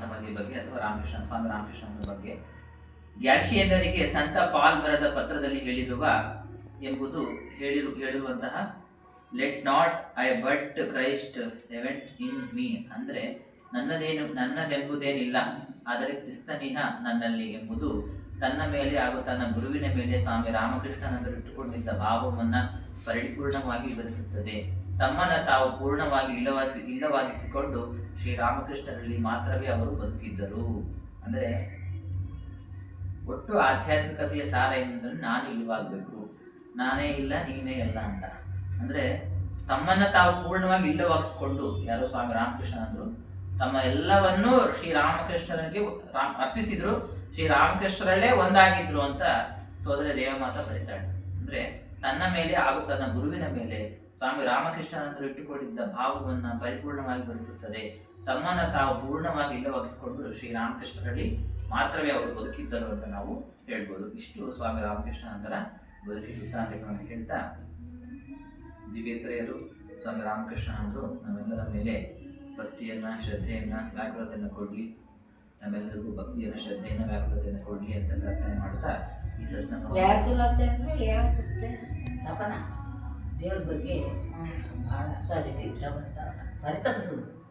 ಸಮಾಧಿ ಬಗ್ಗೆ ಅಥವಾ ರಾಮಕೃಷ್ಣ, ಸ್ವಾಮಿ ರಾಮಕೃಷ್ಣನ ಬಗ್ಗೆ. ಗ್ಯಾಶಿಯನ್ನರಿಗೆ ಸಂತ ಪಾಲ್ ಬರೆದ ಪತ್ರದಲ್ಲಿ ಹೇಳಿರುವ ಎಂಬುದು ಹೇಳಿರು ಹೇಳಿರುವಂತಹ let not I but Christ event in me ಅಂದರೆ, ನನ್ನದೇನು, ನನ್ನದೆಂಬುದೇನಿಲ್ಲ, ಆದರೆ ಕ್ರಿಸ್ತನಿಹ ನನ್ನಲ್ಲಿ ಎಂಬುದು ತನ್ನ ಮೇಲೆ ಹಾಗೂ ತನ್ನ ಗುರುವಿನ ಮೇಲೆ ಸ್ವಾಮಿ ರಾಮಕೃಷ್ಣನನ್ನು ಇಟ್ಟುಕೊಂಡಿದ್ದ ಭಾವವನ್ನು ಪರಿಪೂರ್ಣವಾಗಿ ವಿವರಿಸುತ್ತದೆ. ತಮ್ಮನ್ನು ತಾವು ಪೂರ್ಣವಾಗಿ ಇಲ್ಲವಾಗಿ ಇಲ್ಲವಾಗಿಸಿಕೊಂಡು ಶ್ರೀರಾಮಕೃಷ್ಣರಲ್ಲಿ ಮಾತ್ರವೇ ಅವರು ಬದುಕಿದ್ದರು. ಅಂದರೆ ಒಟ್ಟು ಆಧ್ಯಾತ್ಮಿಕತೆಯ ಸಾರ ಏನೆಂದರೆ ನಾನು ಇಲ್ಲವಾಗಬೇಕು. ನಾನೇ ಇಲ್ಲ, ನೀನೇ ಇಲ್ಲ ಅಂತ. ಅಂದರೆ ತಮ್ಮನ್ನು ತಾವು ಪೂರ್ಣವಾಗಿ ಇಲ್ಲವಾಗಿಸಿಕೊಂಡು, ಯಾರೋ ಸ್ವಾಮಿ ರಾಮಕೃಷ್ಣ ಅಂದರು, ತಮ್ಮ ಎಲ್ಲವನ್ನೂ ಶ್ರೀರಾಮಕೃಷ್ಣನಿಗೆ ರಾಮ್ ಅರ್ಪಿಸಿದ್ರು. ಶ್ರೀರಾಮಕೃಷ್ಣರಲ್ಲೇ ಒಂದಾಗಿದ್ರು ಅಂತ ಸೋದರ ದೇವಮಾತ ಬರೀತಾಳೆ. ಅಂದರೆ ತನ್ನ ಮೇಲೆ ಹಾಗೂ ತನ್ನ ಗುರುವಿನ ಮೇಲೆ ಸ್ವಾಮಿ ರಾಮಕೃಷ್ಣನಂದರು ಇಟ್ಟುಕೊಂಡಿದ್ದ ಭಾವವನ್ನು ಪರಿಪೂರ್ಣವಾಗಿ ಬರಿಸುತ್ತದೆ. ತಮ್ಮನ್ನು ತಾವು ಪೂರ್ಣವಾಗಿ ಇಲ್ಲವಾಗಿಸಿಕೊಂಡು ಶ್ರೀರಾಮಕೃಷ್ಣರಲ್ಲಿ ಮಾತ್ರವೇ ಅವರು ಬದುಕಿದ್ದರು ಅಂತ ನಾವು ಹೇಳ್ಬೋದು. ಇಷ್ಟು ಸ್ವಾಮಿ ರಾಮಕೃಷ್ಣನಂತರ ಬದುಕಿ ವೃತ್ತಾಂತಗಳನ್ನು ಹೇಳ್ತಾ ದಿವ್ಯತ್ರೆಯರು ಸ್ವಾಮಿ ರಾಮಕೃಷ್ಣನಂದರು ನಮ್ಮೆಲ್ಲರ ಮೇಲೆ ಭಕ್ತಿಯನ್ನು, ಶ್ರದ್ಧೆಯನ್ನು, ವ್ಯಾಕುಲತೆಯನ್ನು ಕೊಡಲಿ. ನಮ್ಮೆಲ್ಲರಿಗೂ ಭಕ್ತಿಯನ್ನು, ಶ್ರದ್ಧೆಯನ್ನು, ವ್ಯಾಕುಲತೆಯನ್ನು ಕೊಡಲಿ ಅಂತ ಪ್ರಾರ್ಥನೆ ಮಾಡ್ತಾ ಈ ಸತ್ಸಂಗ ವ್ಯಾಕುಲತೆ ಅಂದರೆ ದೇವ್ರ ಬಗ್ಗೆ ಭಾಳ ಸಾರಿ ಪರಿತಪಿಸುವುದು